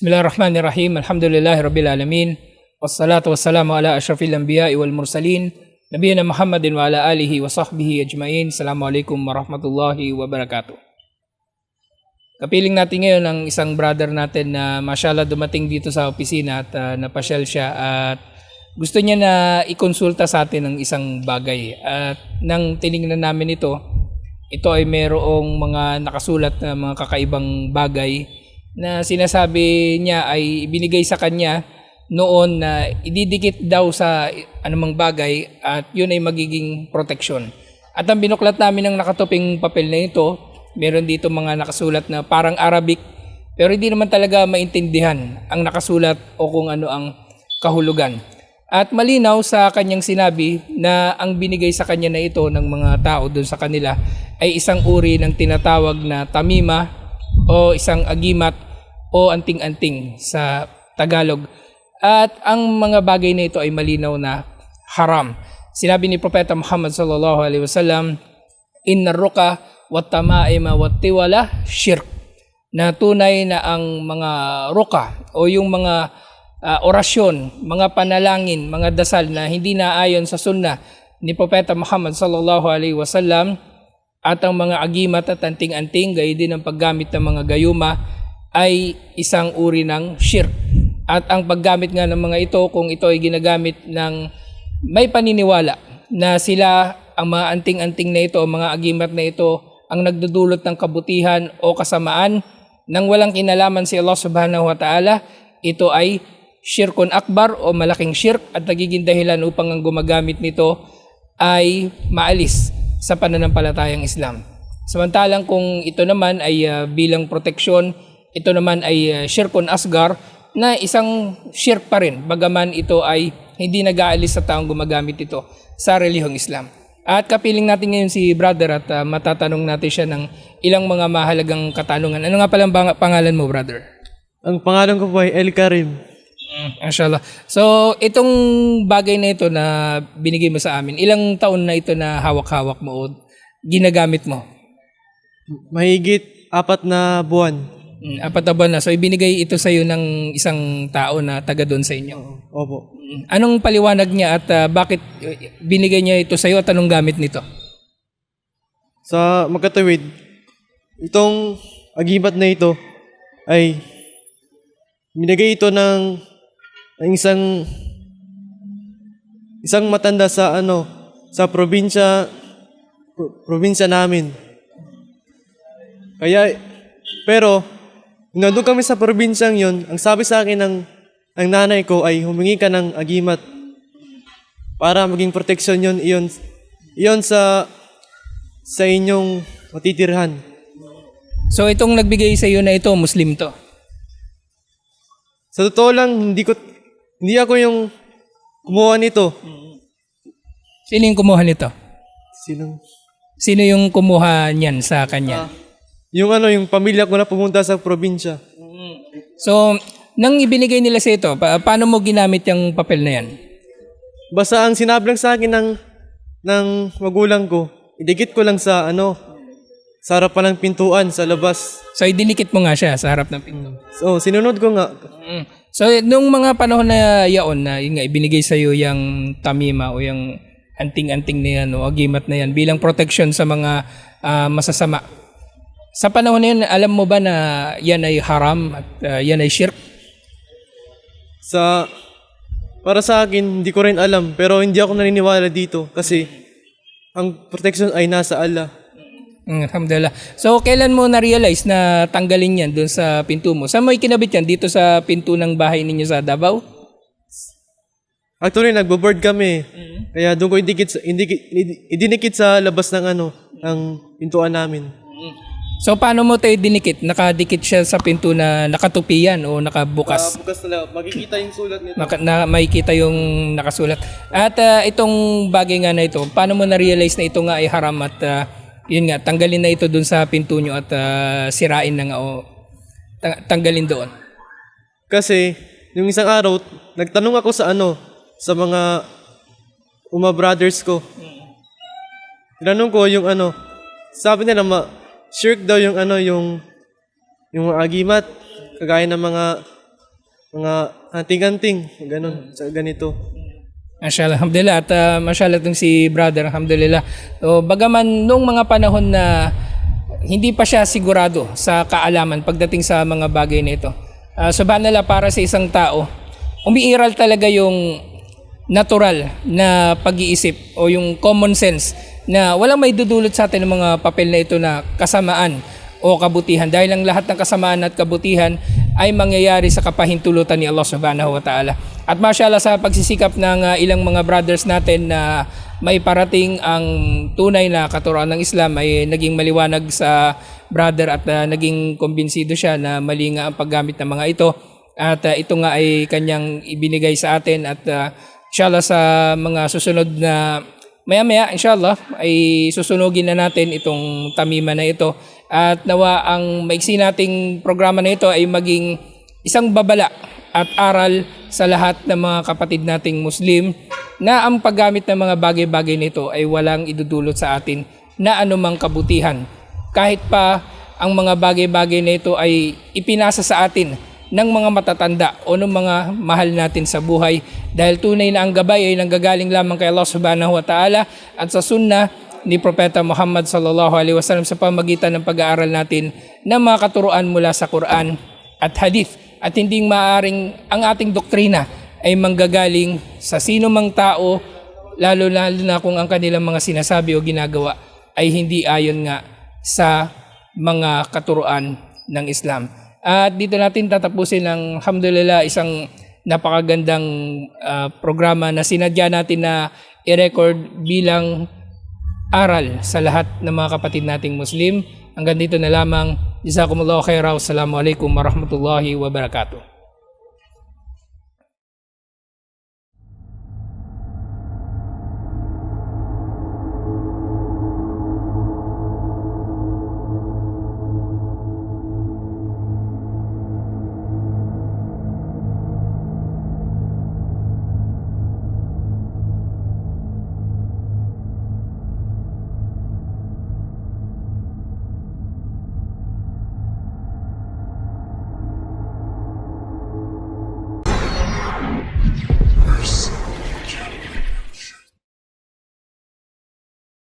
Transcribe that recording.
Bismillahirrahmanirrahim. Alhamdulillahi Rabbil Alamin. Wassalatu wassalamu ala ashrafil anbiya'i wal mursalin. Nabiyina Muhammadin wa ala alihi wa sahbihi ajmain. Assalamualaikum warahmatullahi wabarakatuh. Kapiling natin ngayon ang isang brother natin na mashallah dumating dito sa opisina at ah, napasyal siya at gusto niya na ikonsulta sa atin ng isang bagay. At nang tiningnan namin ito, ito ay merong mga nakasulat na mga kakaibang bagay na sinasabi niya ay ibinigay sa kanya noon na ididikit daw sa anumang bagay at yun ay magiging protection. At ang binuklat namin ng nakatuping papel na ito, meron dito mga nakasulat na parang Arabic pero hindi naman talaga maintindihan ang nakasulat o kung ano ang kahulugan. At malinaw sa kanyang sinabi na ang binigay sa kanya na ito ng mga tao doon sa kanila ay isang uri ng tinatawag na tamima o isang agimat o anting-anting sa Tagalog. At ang mga bagay na ito ay malinaw na haram. Sinabi ni Propeta Muhammad sallallahu alaihi wasallam, "Inna ruka wa tamaima wa tiwala shirk." Na tunay na ang mga ruka o yung mga ah, orasyon, mga panalangin, mga dasal na hindi naayon sa sunnah ni Propeta Muhammad sallallahu alaihi wasallam at ang mga agimat at anting-anting, gayon din ang paggamit ng mga gayuma ay isang uri ng shirk. At ang paggamit nga ng mga ito, kung ito ay ginagamit ng may paniniwala na sila ang mga anting-anting na ito, mga agimat na ito, ang nagdudulot ng kabutihan o kasamaan nang walang kinalaman si Allah subhanahu wa ta'ala, ito ay shirkun akbar o malaking shirk at nagiging dahilan upang ang gumagamit nito ay maalis sa pananampalatayang Islam. Samantalang kung ito naman ay ah, bilang proteksyon, ito naman ay ah, shirkun asgar na isang shirk pa rin bagaman ito ay hindi nag-aalis sa taong gumagamit ito sa relihong Islam. At kapiling natin ngayon si brother at ah, matatanong natin siya ng ilang mga mahalagang katanungan. Ano nga pala ang bang- pangalan mo, brother? Ang pangalan ko po ay El Karim. Mm, Mashallah. So, itong bagay na ito na binigay mo sa amin, ilang taon na ito na hawak-hawak mo o ginagamit mo? Mahigit apat na buwan. Mm, apat na buwan na. So, ibinigay ito sa iyo ng isang tao na taga doon sa inyo. Opo. Mm, Anong paliwanag niya at ah, bakit eh, binigay niya ito sa iyo at anong gamit nito? Sa magkatawid, itong agimat na ito ay binigay ito ng, ng isang isang matanda sa ano sa probinsya pro- probinsya namin. Kaya pero nandun kami sa probinsyang yon, ang sabi sa akin ng ng nanay ko ay humingi ka ng agimat para maging proteksyon yon iyon iyon sa sa inyong matitirhan. So, itong nagbigay sa iyo na ito, Muslim to. Sa totoo lang, hindi ko hindi ako yung kumuha nito. Sino yung kumuha nito? Sinong Sino yung kumuha niyan sa kanya? Yung ano, yung pamilya ko na pumunta sa probinsya. So, nang ibinigay nila sa ito, pa- paano mo ginamit yung papel na yan? Basta ang sinabi lang sa akin ng ng magulang ko, idikit ko lang sa ano, sa harapan ng pintuan sa labas. So, idinikit mo nga siya sa harap ng pinto. So, sinunod ko nga. Mm. So, nung mga panahon na yaon na yun nga, ibinigay sa iyo yung tamima o yung anting-anting na yan o agimat na yan bilang protection sa mga ah, masasama. Sa panahon na yun, alam mo ba na yan ay haram at ah, yan ay shirk? Sa para sa akin, hindi ko rin alam, pero hindi ako naniniwala dito kasi ang protection ay nasa Allah. Mm, Alhamdulillah. So, kailan mo na-realize na tanggalin yan doon sa pinto mo? Saan mo ikinabit yan? Dito sa pinto ng bahay ninyo sa Davao? Actually, nagbo-board kami. Kaya doon ko idikit, sa- indikit, idinikit sa labas ng ano, ng pintuan namin. So, paano mo tayo dinikit? Nakadikit siya sa pinto na nakatupi yan o nakabukas? bukas na makikita yung sulat nito. Maka, na makikita yung nakasulat. At ah, itong bagay nga na ito, paano mo na-realize na ito nga ay haram at ah, yun nga, tanggalin na ito dun sa pinto nyo at ah, sirain na nga o tang- tanggalin doon. Kasi, yung isang araw, nagtanong ako sa ano, sa mga uma brothers ko. Tinanong ko yung ano, sabi nila ma, shirk daw yung ano, yung, yung mga agimat, kagaya ng mga mga anting-anting, ganun, sa ganito. Mashallah, alhamdulillah. At uh, mashallah itong si brother, alhamdulillah. So, bagaman nung mga panahon na hindi pa siya sigurado sa kaalaman pagdating sa mga bagay na ito. Uh, subhanallah, para sa isang tao, umiiral talaga yung natural na pag-iisip o yung common sense na walang may dudulot sa atin ng mga papel na ito na kasamaan o kabutihan dahil ang lahat ng kasamaan at kabutihan ay mangyayari sa kapahintulutan ni Allah Subhanahu wa Ta'ala. At mashallah sa pagsisikap ng uh, ilang mga brothers natin na may parating ang tunay na katuruan ng Islam ay naging maliwanag sa brother at uh, naging kumbinsido siya na mali nga ang paggamit ng mga ito at uh, ito nga ay kanyang ibinigay sa atin at uh, inshallah sa mga susunod na maya-maya inshallah ay susunugin na natin itong tamima na ito at nawa ang maiksi nating programa na ito ay maging isang babala at aral sa lahat ng mga kapatid nating Muslim na ang paggamit ng mga bagay-bagay nito ay walang idudulot sa atin na anumang kabutihan. Kahit pa ang mga bagay-bagay na ito ay ipinasa sa atin ng mga matatanda o ng mga mahal natin sa buhay dahil tunay na ang gabay ay nanggagaling lamang kay Allah Subhanahu wa Ta'ala at sa sunnah ni Propeta Muhammad sallallahu alaihi wasallam sa pamagitan ng pag-aaral natin ng mga katuruan mula sa Quran at Hadith at hindi maaring ang ating doktrina ay manggagaling sa sino mang tao lalo lalo na kung ang kanilang mga sinasabi o ginagawa ay hindi ayon nga sa mga katuruan ng Islam. At dito natin tatapusin ang alhamdulillah isang napakagandang ah, programa na sinadya natin na i-record bilang aral sa lahat ng mga kapatid nating Muslim. Hanggang dito na lamang. Jazakumullahu khairah. Wassalamualaikum warahmatullahi wabarakatuh.